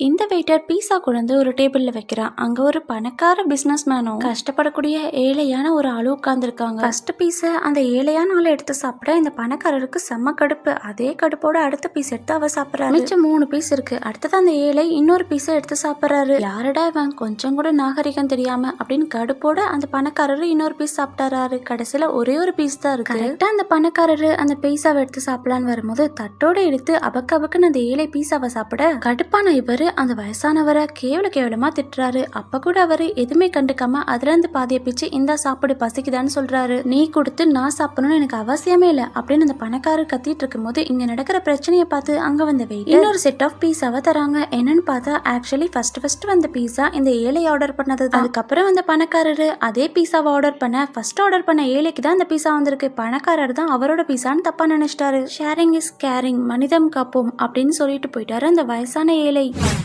இந்த வெயிட்டர் பீஸா கொண்டு ஒரு டேபிள்ல வைக்கிறான் அங்க ஒரு பணக்கார பிசினஸ் மேனும் கஷ்டப்படக்கூடிய ஏழையான ஒரு ஆளு உட்காந்துருக்காங்க ஃபர்ஸ்ட் பீஸ அந்த ஏழையான ஆளை எடுத்து சாப்பிட இந்த பணக்காரருக்கு செம்ம கடுப்பு. அதே கடுப்போட அடுத்த பீஸ் எடுத்து அவர் சாப்பிடறாரு. மிச்சம் மூணு பீஸ் இருக்கு. அடுத்தது அந்த ஏழை இன்னொரு பீஸை எடுத்து சாப்பிடறாரு. யாரடா இவன்? கொஞ்சம் கூட நாகரிகம் தெரியாம அப்படின்னு கடுப்போட அந்த பணக்காரரு இன்னொரு பீஸ் சாப்பிட்டாரு கடைசியில ஒரே ஒரு பீஸ் தான் இருக்கு. கரெக்டா அந்த பணக்காரரு அந்த பீஸாவை எடுத்து சாப்பிடலான்னு வரும்போது தட்டோட எடுத்து அபக்கு அபக்குன்னு அந்த ஏழை பீஸாவை சாப்பிட கடுப்பான இவர் அந்த வயசானவரை கேவல கேவலமாக திட்டுறாரு. அப்போ கூட அவர் எதுவுமே கண்டுக்காம அதுலேருந்து பாதியை பிச்சு இந்த சாப்பிடு பசிக்குதான்னு சொல்கிறாரு நீ கொடுத்து நான் சாப்பிடணும்னு எனக்கு அவசியமே இல்லை. அப்படின்னு அந்த பணக்காரர் கத்திட்டு இருக்கும்போது இங்கே நடக்கிற பிரச்சனையை பார்த்து அங்கே வந்த வெயிட் இன்னொரு செட் ஆஃப் பீஸாவை தராங்க. என்னன்னு பார்த்தா ஆக்சுவலி ஃபர்ஸ்ட் ஃபர்ஸ்ட் வந்த பீஸா இந்த ஏழை ஆர்டர் பண்ணது அதுக்கப்புறம் வந்த பணக்காரர் அதே பீஸாவை ஆர்டர் பண்ண ஃபர்ஸ்ட் ஆர்டர் பண்ண ஏழைக்கு தான் அந்த பீஸா வந்திருக்கு. பணக்காரர் தான் அவரோட பீஸான்னு தப்பா நினைச்சிட்டாரு. ஷேரிங் இஸ் கேரிங் மனிதம் காப்போம். அப்படின்னு சொல்லிட்டு போயிட்டாரு அந்த வயசான ஏழை.